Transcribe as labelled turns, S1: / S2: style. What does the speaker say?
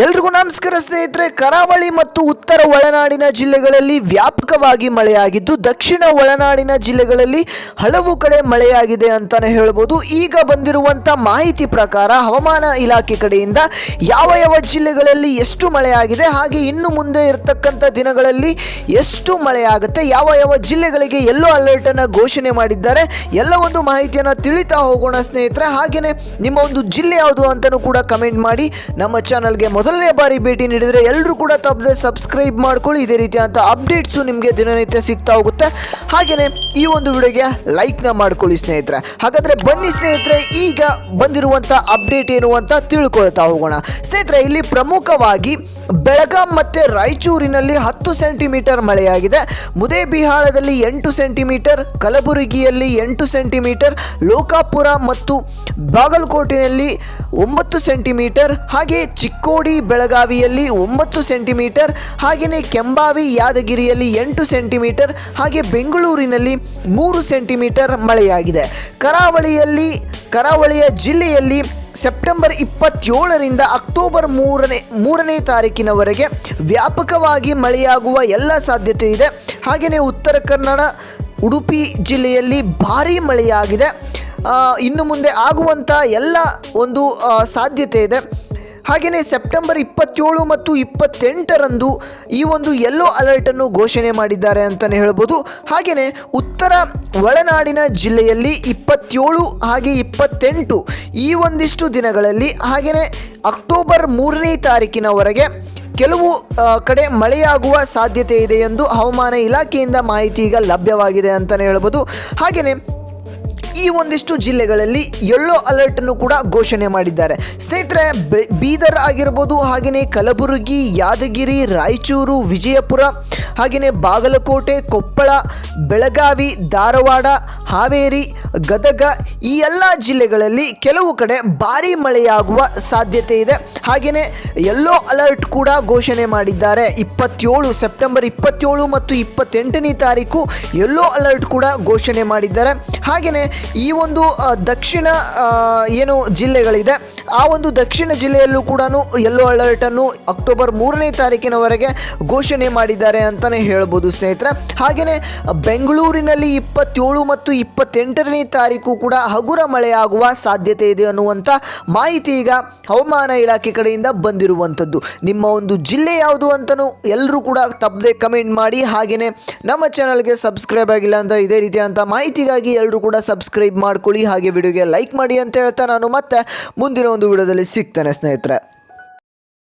S1: ಎಲ್ರಿಗೂ ನಮಸ್ಕಾರ ಸ್ನೇಹಿತರೆ, ಕರಾವಳಿ ಮತ್ತು ಉತ್ತರ ಒಳನಾಡಿನ ಜಿಲ್ಲೆಗಳಲ್ಲಿ ವ್ಯಾಪಕವಾಗಿ ಮಳೆಯಾಗಿದ್ದು, ದಕ್ಷಿಣ ಒಳನಾಡಿನ ಜಿಲ್ಲೆಗಳಲ್ಲಿ ಹಲವು ಕಡೆ ಮಳೆಯಾಗಿದೆ ಅಂತಾನೆ ಹೇಳ್ಬೋದು. ಈಗ ಬಂದಿರುವಂಥ ಮಾಹಿತಿ ಪ್ರಕಾರ ಹವಾಮಾನ ಇಲಾಖೆ ಕಡೆಯಿಂದ ಯಾವ ಯಾವ ಜಿಲ್ಲೆಗಳಲ್ಲಿ ಎಷ್ಟು ಮಳೆಯಾಗಿದೆ, ಹಾಗೆ ಇನ್ನು ಮುಂದೆ ಇರತಕ್ಕಂಥ ದಿನಗಳಲ್ಲಿ ಎಷ್ಟು ಮಳೆಯಾಗುತ್ತೆ, ಯಾವ ಯಾವ ಜಿಲ್ಲೆಗಳಿಗೆ ಎಲ್ಲೋ ಅಲರ್ಟನ್ನು ಘೋಷಣೆ ಮಾಡಿದ್ದಾರೆ, ಎಲ್ಲ ಒಂದು ಮಾಹಿತಿಯನ್ನು ತಿಳಿತಾ ಹೋಗೋಣ ಸ್ನೇಹಿತರೆ. ಹಾಗೆಯೇ ನಿಮ್ಮ ಒಂದು ಜಿಲ್ಲೆ ಯಾವುದು ಅಂತಲೂ ಕೂಡ ಕಮೆಂಟ್ ಮಾಡಿ, ನಮ್ಮ ಚಾನಲ್ಗೆ ಮೊದಲನೇ ಬಾರಿ ಭೇಟಿ ನೀಡಿದರೆ ಎಲ್ಲರೂ ಕೂಡ ತಪ್ಪದೆ ಸಬ್ಸ್ಕ್ರೈಬ್ ಮಾಡ್ಕೊಳ್ಳಿ. ಇದೇ ರೀತಿಯಾದಂಥ ಅಪ್ಡೇಟ್ಸು ನಿಮಗೆ ದಿನನಿತ್ಯ ಸಿಗ್ತಾ ಹೋಗುತ್ತೆ. ಹಾಗೆಯೇ ಈ ಒಂದು ವಿಡಿಯೋಗೆ ಲೈಕ್ನ ಮಾಡ್ಕೊಳ್ಳಿ ಸ್ನೇಹಿತರೆ. ಹಾಗಾದರೆ ಬನ್ನಿ ಸ್ನೇಹಿತರೆ, ಈಗ ಬಂದಿರುವಂಥ ಅಪ್ಡೇಟ್ ಏನು ಅಂತ ತಿಳ್ಕೊಳ್ತಾ ಹೋಗೋಣ. ಸ್ನೇಹಿತರೆ, ಇಲ್ಲಿ ಪ್ರಮುಖವಾಗಿ ಬೆಳಗಾಂ ಮತ್ತು ರಾಯಚೂರಿನಲ್ಲಿ ಹತ್ತು ಸೆಂಟಿಮೀಟರ್ ಮಳೆಯಾಗಿದೆ. ಮುದೇಬಿಹಾಳದಲ್ಲಿ ಎಂಟು ಸೆಂಟಿಮೀಟರ್, ಕಲಬುರಗಿಯಲ್ಲಿ ಎಂಟು ಸೆಂಟಿಮೀಟರ್, ಲೋಕಾಪುರ ಮತ್ತು ಬಾಗಲಕೋಟಿನಲ್ಲಿ ಒಂಬತ್ತು ಸೆಂಟಿಮೀಟರ್, ಹಾಗೆ ಚಿಕ್ಕೋಡಿ, ಬೆಳಗಾವಿಯಲ್ಲಿ ಒಂಬತ್ತು ಸೆಂಟಿಮೀಟರ್, ಹಾಗೆಯೇ ಕೆಂಬಾವಿ, ಯಾದಗಿರಿಯಲ್ಲಿ ಎಂಟು ಸೆಂಟಿಮೀಟರ್, ಹಾಗೆ ಬೆಂಗಳೂರಿನಲ್ಲಿ ಮೂರು ಸೆಂಟಿಮೀಟರ್ ಮಳೆಯಾಗಿದೆ. ಕರಾವಳಿಯಲ್ಲಿ, ಕರಾವಳಿಯ ಜಿಲ್ಲೆಯಲ್ಲಿ ಸೆಪ್ಟೆಂಬರ್ ಇಪ್ಪತ್ತೇಳರಿಂದ ಅಕ್ಟೋಬರ್ ಮೂರನೇ ಮೂರನೇ ತಾರೀಕಿನವರೆಗೆ ವ್ಯಾಪಕವಾಗಿ ಮಳೆಯಾಗುವ ಎಲ್ಲ ಸಾಧ್ಯತೆ ಇದೆ. ಹಾಗೆಯೇ ಉತ್ತರ ಕನ್ನಡ, ಉಡುಪಿ ಜಿಲ್ಲೆಯಲ್ಲಿ ಭಾರೀ ಮಳೆಯಾಗಿದೆ. ಇನ್ನು ಮುಂದೆ ಆಗುವಂಥ ಎಲ್ಲ ಒಂದು ಸಾಧ್ಯತೆ ಇದೆ. ಹಾಗೆಯೇ ಸೆಪ್ಟೆಂಬರ್ ಇಪ್ಪತ್ತೇಳು ಮತ್ತು ಇಪ್ಪತ್ತೆಂಟರಂದು ಈ ಒಂದು ಯೆಲ್ಲೋ ಅಲರ್ಟನ್ನು ಘೋಷಣೆ ಮಾಡಿದ್ದಾರೆ ಅಂತಲೇ ಹೇಳ್ಬೋದು. ಹಾಗೆಯೇ ಉತ್ತರ ಒಳನಾಡಿನ ಜಿಲ್ಲೆಯಲ್ಲಿ ಇಪ್ಪತ್ತೇಳು ಹಾಗೆ ಇಪ್ಪತ್ತೆಂಟು ಈ ಒಂದಿಷ್ಟು ದಿನಗಳಲ್ಲಿ ಹಾಗೆಯೇ ಅಕ್ಟೋಬರ್ ಮೂರನೇ ತಾರೀಕಿನವರೆಗೆ ಕೆಲವು ಕಡೆ ಮಳೆಯಾಗುವ ಸಾಧ್ಯತೆ ಇದೆ ಎಂದು ಹವಾಮಾನ ಇಲಾಖೆಯಿಂದ ಮಾಹಿತಿ ಈಗ ಲಭ್ಯವಾಗಿದೆ ಅಂತಲೇ ಹೇಳ್ಬೋದು. ಹಾಗೆಯೇ ಈ ಒಂದಿಷ್ಟು ಜಿಲ್ಲೆಗಳಲ್ಲಿ ಯೆಲ್ಲೋ ಅಲರ್ಟ್ ಅನ್ನು ಕೂಡ ಘೋಷಣೆ ಮಾಡಿದ್ದಾರೆ. ಸ್ನೇಹಿತರೆ ಬೀದರ್ ಆಗಿರ್ಬೋದು ಹಾಗೆಯೇ ಕಲಬುರಗಿ, ಯಾದಗಿರಿ, ರಾಯಚೂರು, ವಿಜಯಪುರ ಹಾಗೆಯೇ ಬಾಗಲಕೋಟೆ, ಕೊಪ್ಪಳ, ಬೆಳಗಾವಿ, ಧಾರವಾಡ ಹಾವೇರಿ, ಗದಗ ಈ ಎಲ್ಲ ಜಿಲ್ಲೆಗಳಲ್ಲಿ ಕೆಲವು ಕಡೆ ಭಾರೀ ಮಳೆಯಾಗುವ ಸಾಧ್ಯತೆ ಇದೆ. ಹಾಗೆಯೇ ಯೆಲ್ಲೋ ಅಲರ್ಟ್ ಕೂಡ ಘೋಷಣೆ ಮಾಡಿದ್ದಾರೆ. ಇಪ್ಪತ್ತೇಳು ಸೆಪ್ಟೆಂಬರ್ ಇಪ್ಪತ್ತೇಳು ಮತ್ತು ಇಪ್ಪತ್ತೆಂಟನೇ ತಾರೀಕು ಯೆಲ್ಲೋ ಅಲರ್ಟ್ ಕೂಡ ಘೋಷಣೆ ಮಾಡಿದ್ದಾರೆ. ಹಾಗೆಯೇ ಈ ಒಂದು ದಕ್ಷಿಣ ಏನು ಜಿಲ್ಲೆಗಳಿದೆ ಆ ಒಂದು ದಕ್ಷಿಣ ಜಿಲ್ಲೆಯಲ್ಲೂ ಕೂಡ ಯೆಲ್ಲೋ ಅಲರ್ಟನ್ನು ಅಕ್ಟೋಬರ್ ಮೂರನೇ ತಾರೀಕಿನವರೆಗೆ ಘೋಷಣೆ ಮಾಡಿದ್ದಾರೆ ಅಂತಲೇ ಹೇಳ್ಬೋದು ಸ್ನೇಹಿತರೆ. ಹಾಗೆಯೇ ಬೆಂಗಳೂರಿನಲ್ಲಿ ಇಪ್ಪತ್ತೇಳು ಮತ್ತು ಇಪ್ಪತ್ತೆಂಟನೇ ತಾರೀಕು ಕೂಡ ಹಗುರ ಮಳೆಯಾಗುವ ಸಾಧ್ಯತೆ ಇದೆ ಅನ್ನುವಂಥ ಮಾಹಿತಿ ಈಗ ಹವಾಮಾನ ಇಲಾಖೆ ಕಡೆಯಿಂದ ಬಂದಿರುವಂಥದ್ದು. ನಿಮ್ಮ ಒಂದು ಜಿಲ್ಲೆ ಯಾವುದು ಅಂತಲೂ ಎಲ್ಲರೂ ಕೂಡ ತಪ್ಪದೆ ಕಮೆಂಟ್ ಮಾಡಿ. ಹಾಗೆಯೇ ನಮ್ಮ ಚಾನಲ್ಗೆ ಸಬ್ಸ್ಕ್ರೈಬ್ ಆಗಿಲ್ಲ ಅಂತ ಇದೇ ರೀತಿಯಾದಂಥ ಮಾಹಿತಿಗಾಗಿ ಎಲ್ಲರೂ ಕೂಡ ಸಬ್ಸ್ಕ್ರೈಬ್ ಮಾಡ್ಕೊಳ್ಳಿ. ಹಾಗೆ ವಿಡಿಯೋಗೆ ಲೈಕ್ ಮಾಡಿ ಅಂತ ಹೇಳ್ತಾ ನಾನು ಮತ್ತೆ ಮುಂದಿನ ಒಂದು ವಿಡಿಯೋದಲ್ಲಿ ಸಿಗ್ತೇನೆ ಸ್ನೇಹಿತರೆ.